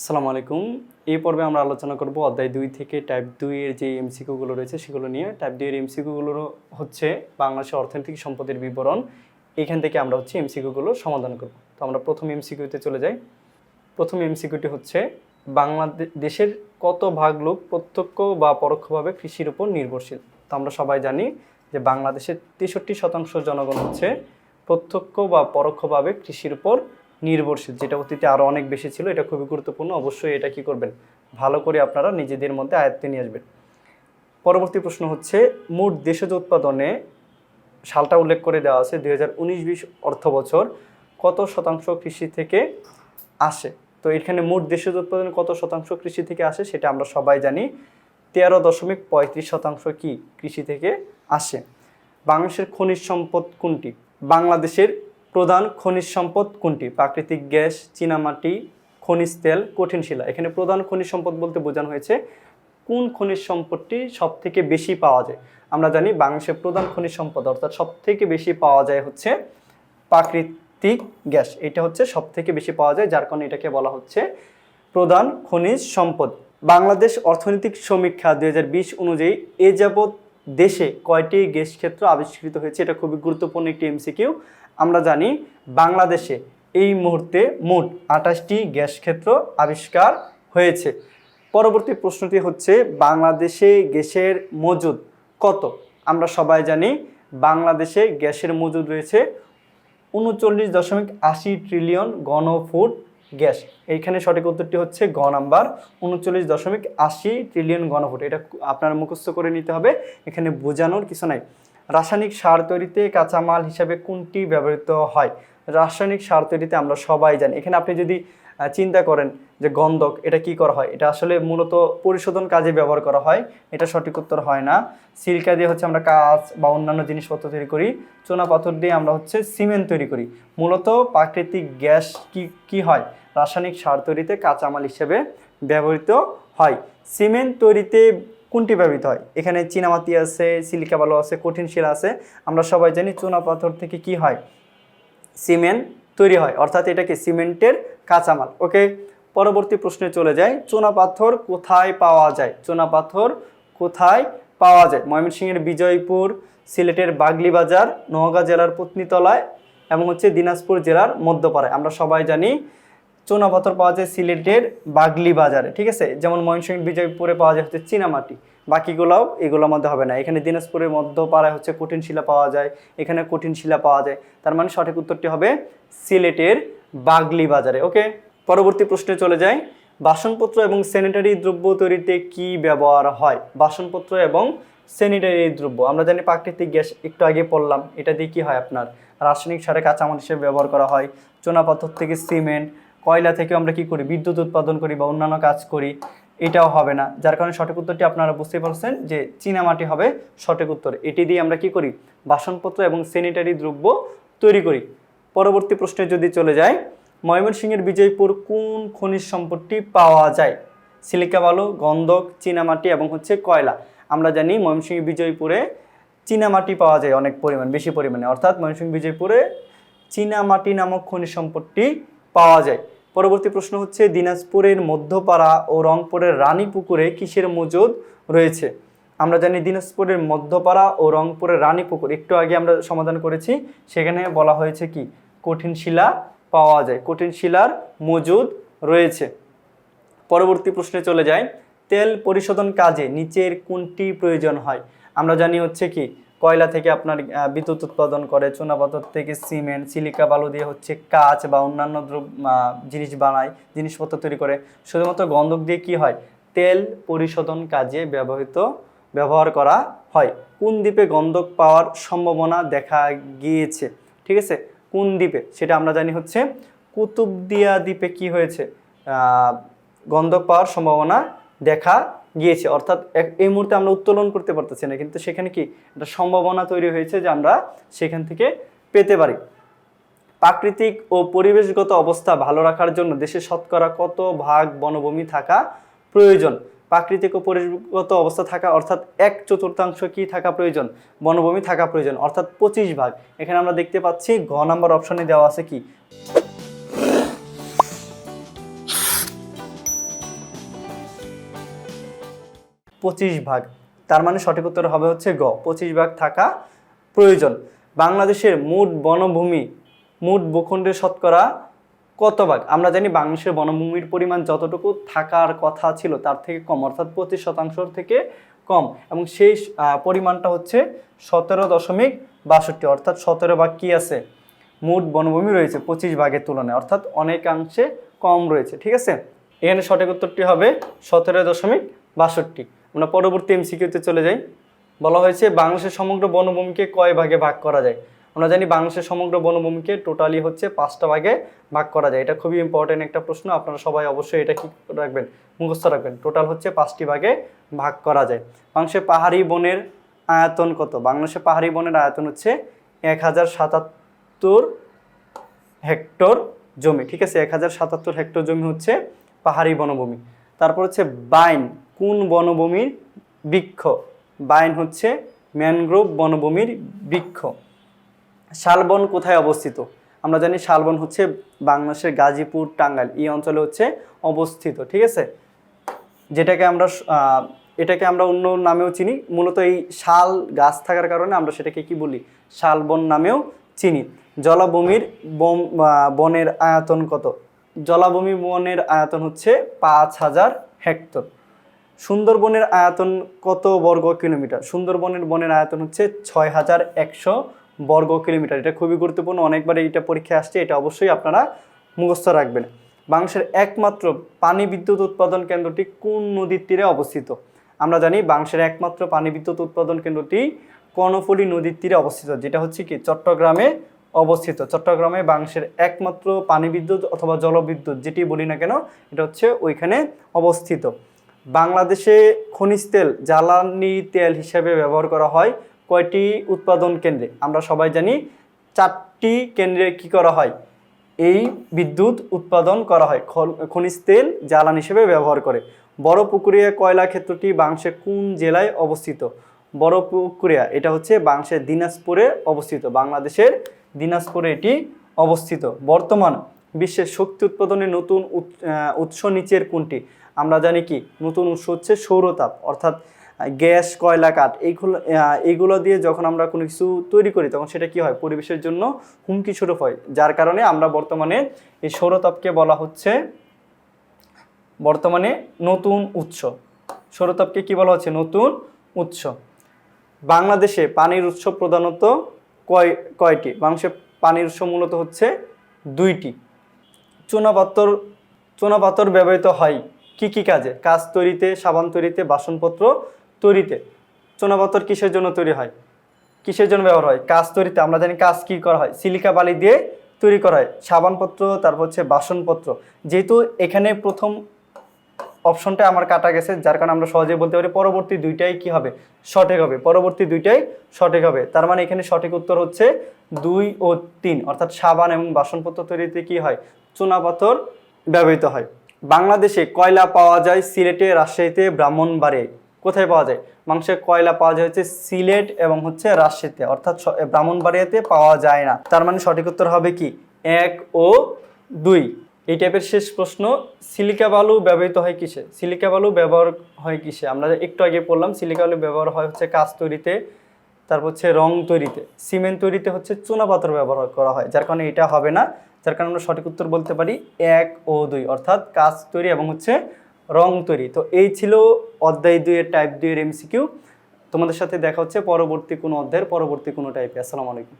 আসসালামু আলাইকুম। এই পর্বে আমরা আলোচনা করব অধ্যায় দুই থেকে টাইপ দুই এর যে এমসিকিউগুলো রয়েছে সেগুলো নিয়ে। টাইপ দুই এর এমসিকিউগুলো হচ্ছে বাংলাদেশের অর্থনৈতিক সম্পদের বিবরণ। এখান থেকে আমরা হচ্ছে এমসিকিউগুলো সমাধান করব। তো আমরা প্রথম এমসিকিউতে চলে যাই। প্রথম এমসিকিউটি হচ্ছে বাংলাদেশের কত ভাগ লোক প্রত্যক্ষ বা পরোক্ষভাবে কৃষির উপর নির্ভরশীল? তো আমরা সবাই জানি যে বাংলাদেশের তেষট্টি শতাংশ জনগণ হচ্ছে প্রত্যক্ষ বা পরোক্ষভাবে কৃষির উপর নির্ভরশীল, যেটা অতীতে আরও অনেক বেশি ছিল, এটা খুবই গুরুত্বপূর্ণ। অবশ্যই এটা কি করবেন? ভালো করে আপনারা নিজেদের মধ্যে আয়ত্তে নিয়ে আসবেন। পরবর্তী প্রশ্ন হচ্ছে, মোট দেশজ উৎপাদনে সালটা উল্লেখ করে দেওয়া আছে, দুই হাজার উনিশ বিশ অর্থ বছর কত শতাংশ কৃষি থেকে আসে? তো এখানে মোট দেশজ উৎপাদনে কত শতাংশ কৃষি থেকে আসে, সেটা আমরা সবাই জানি। তেরো দশমিক পঁয়ত্রিশ শতাংশ কি কৃষি থেকে আসে? বাংলাদেশের খনিজ সম্পদ কোনটি? বাংলাদেশের প্রধান খনিজ সম্পদ কোনটি? প্রাকৃতিক গ্যাস চীনামাটি খনিজ তেল, কঠিন শিলা। এখানে প্রধান খনিজ সম্পদ বলতে বোঝানো হয়েছে কোন খনিজ সম্পদটি সব থেকে বেশি পাওয়া যায়। আমরা জানি বাংলাদেশের প্রধান খনিজ সম্পদ অর্থাৎ সব থেকে বেশি পাওয়া যায় হচ্ছে প্রাকৃতিক গ্যাস। এটা হচ্ছে সব থেকে বেশি পাওয়া যায়, যার কারণে এটাকে বলা হচ্ছে প্রধান খনিজ সম্পদ। বাংলাদেশ অর্থনৈতিক সমীক্ষা দুই হাজার বিশ অনুযায়ী এ যাবৎ দেশে কয়টি গ্যাস ক্ষেত্র আবিষ্কৃত হয়েছে? এটা খুবই গুরুত্বপূর্ণ একটি এমসিকিউ আমরা জানি বাংলাদেশে এই মুহূর্তে মোট আঠাশটি গ্যাস ক্ষেত্র আবিষ্কার হয়েছে। পরবর্তী প্রশ্নটি হচ্ছে, বাংলাদেশে গ্যাসের মজুদ কত? আমরা সবাই জানি বাংলাদেশে গ্যাসের মজুদ রয়েছে উনচল্লিশ দশমিক আশি ট্রিলিয়ন ঘনফুট গ্যাস। এইখানে সঠিক উত্তরটি হচ্ছে গ নাম্বার, উনচল্লিশ দশমিক আশি ট্রিলিয়ন ঘনফুট। এটা আপনার মুখস্থ করে নিতে হবে। এখানে বোঝানোর কিছু নাই। রাসায়নিক সার তৈরিতে কাঁচামাল হিসাবে কোনটি ব্যবহৃত হয়? রাসায়নিক সার তৈরিতে আমরা সবাই জানি। এখানে আপনি যদি চিন্তা করেন যে গন্ধক, এটা কি করা হয়? এটা আসলে মূলত পরিশোধন কাজে ব্যবহার করা হয়। এটা সঠিক উত্তর হয় না। সিল্কা দিয়ে হচ্ছে আমরা কাঁচ বা অন্যান্য জিনিসপত্র তৈরি করি। চুনা পাথর দিয়ে আমরা হচ্ছে সিমেন্ট তৈরি করি। মূলত প্রাকৃতিক গ্যাস কি কি হয়? রাসায়নিক সার তৈরিতে কাঁচামাল হিসেবে ব্যবহৃত হয়। সিমেন্ট তৈরিতে কোনটি ব্যবহৃত হয়? এখানে চীনামাতি আছে, সিলিকা বালু আছে, কঠিন শিলা আছে। আমরা সবাই জানি চুনা পাথর থেকে কি হয়? সিমেন্ট তৈরি হয়। অর্থাৎ এটাকে সিমেন্টের কাঁচামাল। ওকে পরবর্তী প্রশ্নে চলে যায় চুনা পাথর কোথায় পাওয়া যায়? চুনা পাথর কোথায় পাওয়া যায়? ময়মনসিংহের বিজয়পুর, সিলেটের বাগলি বাজার নোয়াগাঁ জেলার পত্নীতলায় এবং হচ্ছে দিনাজপুর জেলার মধ্যপাড়ায়। আমরা সবাই জানি চুনা পাথর পাওয়া যায় সিলেটের বাগলি বাজারে, ঠিক আছে? যেমন ময়মনসিংহ, বিজয়পুরে পাওয়া যায় হচ্ছে চীনামাটি। বাকিগুলোও এগুলোর মধ্যে হবে না। এখানে দিনাজপুরের মধ্যপাড়ায় হচ্ছে কঠিন শিলা পাওয়া যায়, এখানে কঠিন শিলা পাওয়া যায়। তার মানে সঠিক উত্তরটি হবে সিলেটের বাগলি বাজারে, ওকে? পরবর্তী প্রশ্নে চলে যায় বাসনপত্র এবং স্যানিটারি দ্রব্য তৈরিতে কি ব্যবহার হয়? বাসনপত্র এবং স্যানিটারি দ্রব্য। আমরা জানি প্রাকৃতিক গ্যাস, একটু আগে পড়লাম। এটা দিয়ে কী হয় আপনার? রাসায়নিক সারে কাঁচামাল হিসেবে ব্যবহার করা হয়। চুনাপাথর থেকে সিমেন্ট কয়লা থেকে আমরা কি করি? বিদ্যুৎ উৎপাদন করি বা অন্যান্য কাজ করি, এটাও হবে না। যার কারণে সঠিক উত্তরটি আপনারা বুঝতেই পারছেন যে চীনামাটি হবে সঠিক উত্তর। এটি দিয়ে আমরা কি করি? বাসনপত্র এবং স্যানিটারি দ্রব্য তৈরি করি। পরবর্তী প্রশ্নে যদি চলে যায় ময়মনসিংহের বিজয়পুর কোন খনিজ সম্পদটি পাওয়া যায়? সিলিকা বালু, গন্ধক চীনামাটি এবং হচ্ছে কয়লা। আমরা জানি ময়মনসিংহ বিজয়পুরে চীনামাটি পাওয়া যায় অনেক পরিমাণ, বেশি পরিমাণে। অর্থাৎ ময়মনসিংহ বিজয়পুরে চীনামাটি নামক খনিজ সম্পদটি পাওয়া যায়। পরবর্তী প্রশ্ন হচ্ছে, দিনাজপুরের মধ্যপাড়া ও রংপুরের রানীপুকুরে কিসের মজুদ রয়েছে? আমরা জানি দিনাজপুরের মধ্যপাড়া ও রংপুরের রানীপুকুর। একটু আগে আমরা সমাধান করেছি, সেখানে বলা হয়েছে কি? কঠিন শিলা পাওয়া যায়। কঠিন শিলার মজুদ রয়েছে। পরবর্তী প্রশ্নে চলে যায় তেল পরিশোধন কাজে নিচের কোনটি প্রয়োজন হয়? আমরা জানি হচ্ছে কি কয়লা থেকে আপনার বিদ্যুৎ উৎপাদন করে, চুনাপাথর থেকে সিমেন্ট, সিলিকা বালু দিয়ে হচ্ছে কাঁচ বা অন্যান্য দ্রব- জিনিস বানায়, জিনিসপত্র তৈরি করে। শুধুমাত্র গন্ধক দিয়ে কি হয়? তেল পরিশোধন কাজে ব্যবহৃত, ব্যবহার করা হয়। কোন দ্বীপে গন্ধক পাওয়ার সম্ভাবনা দেখা গিয়েছে? ঠিক আছে? কোন দ্বীপে? সেটা আমরা জানি হচ্ছে কুতুবদিয়া দ্বীপে কি হয়েছে? গন্ধক পাওয়ার সম্ভাবনা দেখা গিয়েছে। অর্থাৎ এই মুহূর্তে আমরা উত্তোলন করতে পারতেছি না, কিন্তু সেখানে কি একটা সম্ভাবনা তৈরি হয়েছে যে আমরা সেখান থেকে পেতে পারি। প্রাকৃতিক ও পরিবেশগত অবস্থা ভালো রাখার জন্য দেশে শতকরা কত ভাগ বনভূমি থাকা প্রয়োজন? প্রাকৃতিক ও পরিবেশগত অবস্থা থাকা, অর্থাৎ এক চতুর্থাংশ কি থাকা প্রয়োজন? বনভূমি থাকা প্রয়োজন, অর্থাৎ পঁচিশ ভাগ। এখানে আমরা দেখতে পাচ্ছি, ঘ নাম্বার অপশনে দেওয়া আছে কি? পঁচিশ ভাগ। তার মানে সঠিক উত্তর হবে হচ্ছে গ। পঁচিশ ভাগ থাকা প্রয়োজন। বাংলাদেশের মোট বনভূমি, মোট ভূখণ্ডের শতকরা কত ভাগ? আমরা জানি বাংলাদেশের বনভূমির পরিমাণ যতটুকু থাকার কথা ছিল তার থেকে কম, অর্থাৎ পঁচিশ শতাংশ থেকে কম। এবং সেই পরিমাণটা হচ্ছে সতেরো দশমিক বাষট্টি, অর্থাৎ সতেরো ভাগ কী আছে? মোট বনভূমি রয়েছে পঁচিশ ভাগের তুলনায়, অর্থাৎ অনেকাংশে কম রয়েছে, ঠিক আছে? এখানে সঠিক উত্তরটি হবে সতেরো দশমিক বাষট্টি। আমরা পরবর্তী এমসিকিউতে চলে যাই। বলা হয়েছে বাংলাদেশের সমগ্র বনভূমিকে কয় ভাগে ভাগ করা যায়? আমরা জানি বাংলাদেশের সমগ্র বনভূমিকে টোটালি হচ্ছে পাঁচটা ভাগে ভাগ করা যায়। এটা খুবই ইম্পর্টেন্ট একটা প্রশ্ন, আপনারা সবাই অবশ্যই এটা কি রাখবেন? মুখস্থ রাখবেন। টোটাল হচ্ছে পাঁচটি ভাগে ভাগ করা যায়। বাংলাদেশের পাহাড়ি বনের আয়তন কত? বাংলাদেশের পাহাড়ি বনের আয়তন হচ্ছে এক হাজার সাতাত্তর হেক্টর জমি। ঠিক আছে, এক হাজার সাতাত্তর হেক্টর জমি হচ্ছে পাহাড়ি বনভূমি। তারপর হচ্ছে বাইন। কোন বনভূমির বৃক্ষ? বাইন হচ্ছে ম্যানগ্রোভ বনভূমির বৃক্ষ। শালবন কোথায় অবস্থিত? আমরা জানি শালবন হচ্ছে বাংলাদেশের গাজীপুর, টাঙ্গাইল। এই অঞ্চলে হচ্ছে অবস্থিত, ঠিক আছে? যেটাকে আমরা এটাকে আমরা অন্য নামেও চিনি। মূলত এই শাল গাছ থাকার কারণে আমরা সেটাকে কি বলি? শালবন নামেও চিনি। জলাভূমির বন বনের আয়তন কত? জলাভূমি বনের আয়তন হচ্ছে পাঁচ হাজার হেক্টর। সুন্দরবনের আয়তন কত বর্গ কিলোমিটার? সুন্দরবনের বনের আয়তন হচ্ছে ছয় হাজার একশো বর্গ কিলোমিটার। এটা খুবই গুরুত্বপূর্ণ, অনেকবার এইটা পরীক্ষায় আসছে, এটা অবশ্যই আপনারা মুখস্থ রাখবেন। বাংলাদেশের একমাত্র পানি বিদ্যুৎ উৎপাদন কেন্দ্রটি কোন নদীর তীরে অবস্থিত? আমরা জানি বাংলাদেশের একমাত্র পানি বিদ্যুৎ উৎপাদন কেন্দ্রটি কর্ণফুলী নদীর তীরে অবস্থিত, যেটা হচ্ছে কি চট্টগ্রামে অবস্থিত। চট্টগ্রামে বাংলাদেশের একমাত্র পানি বিদ্যুৎ অথবা জলবিদ্যুৎ, যেটি বলি না কেন, এটা হচ্ছে ওইখানে অবস্থিত। বাংলাদেশে খনিজ তেল, জ্বালানি তেল হিসেবে ব্যবহার করা হয় কয়টি উৎপাদন কেন্দ্রে? আমরা সবাই জানি চারটি কেন্দ্রে কি করা হয়? এই বিদ্যুৎ উৎপাদন করা হয় খনিজ তেল, জ্বালানি হিসেবে ব্যবহার করে। বড় পুকুরিয়া কয়লা ক্ষেত্রটি বাংলাদেশের কোন জেলায় অবস্থিত? বড় পুকুরিয়া এটা হচ্ছে বাংলাদেশের দিনাজপুরে অবস্থিত। বাংলাদেশের দিনাজপুরে এটি অবস্থিত। বর্তমান বিশ্বের শক্তি উৎপাদনের নতুন উৎ- উৎস নিচের কোনটি? আমরা জানি কি, নতুন উৎস হচ্ছে সৌরতাপ, অর্থাৎ গ্যাস, কয়লা, কাঠ, এইগুলো এইগুলো দিয়ে যখন আমরা কোনো কিছু তৈরি করি, তখন সেটা কি হয়? পরিবেশের জন্য হুমকি স্বরূপ হয়, যার কারণে আমরা বর্তমানে এই সৌরতাপকে বলা হচ্ছে বর্তমানে নতুন উৎস। সৌরতাপকে কি বলা হচ্ছে? নতুন উৎস। বাংলাদেশে পানির উৎস প্রধানত কয়, কয়টি? বাংলাদেশে পানির উৎস মূলত হচ্ছে দুইটি। চুনাপাত্তর চুনাপাথর ব্যবহৃত হয় কি কি কাজে? কাজ তৈরিতে, সাবান তৈরিতে, বাসনপত্র তৈরিতে। চুনাপাথর কিসের জন্য তৈরি হয়? কিসের জন্য ব্যবহার হয়? কাজ তৈরিতে। আমরা জানি কাজ কি করা হয়? সিলিকা বালি দিয়ে তৈরি করা হয়। সাবানপত্র, তারপর হচ্ছে বাসনপত্র। যেহেতু এখানে প্রথম অপশনটা আমার কাটা গেছে, যার কারণে আমরা সহজেই বলতে পারি পরবর্তী দুইটাই কি হবে? সঠিক হবে। পরবর্তী দুইটাই সঠিক হবে। তার মানে এখানে সঠিক উত্তর হচ্ছে দুই ও তিন। অর্থাৎ সাবান এবং বাসনপত্র তৈরিতে কি হয়? চুনাপাথর ব্যবহৃত হয়। বাংলাদেশে কয়লা পাওয়া যায়? সিলেটে, রাজশাহীতে, ব্রাহ্মণবাড়িয়ায়। কোথায় পাওয়া যায়? মাংসের কয়লা পাওয়া যায় হচ্ছে সিলেট এবং হচ্ছে রাজশাহীতে। অর্থাৎ ব্রাহ্মণবাড়িয়াতে পাওয়া যায় না। তার মানে সঠিক উত্তর হবে কি? এক ও দুই। এই টাইপের শেষ প্রশ্ন, সিলিকা বালু ব্যবহৃত হয় কিসে? সিলিকা বালু ব্যবহার হয় কিসে? আমরা একটু আগে পড়লাম, সিলিকা বালু ব্যবহার হয় হচ্ছে কাজ তৈরিতে, তারপর হচ্ছে রং তৈরিতে। সিমেন্ট তৈরিতে হচ্ছে চুনাপাথর ব্যবহার করা হয়, যার কারণে এটা হবে না। যার কারণে আমরা সঠিক উত্তর বলতে পারি এক ও দুই, অর্থাৎ কাজ তৈরি এবং হচ্ছে রং তৈরি। তো এই ছিল অধ্যায় দুইয়ের টাইপ দুইয়ের এমসিকিউ তোমাদের সাথে দেখা হচ্ছে পরবর্তী কোনো অধ্যায়ের পরবর্তী কোনো টাইপে আসসালামু আলাইকুম।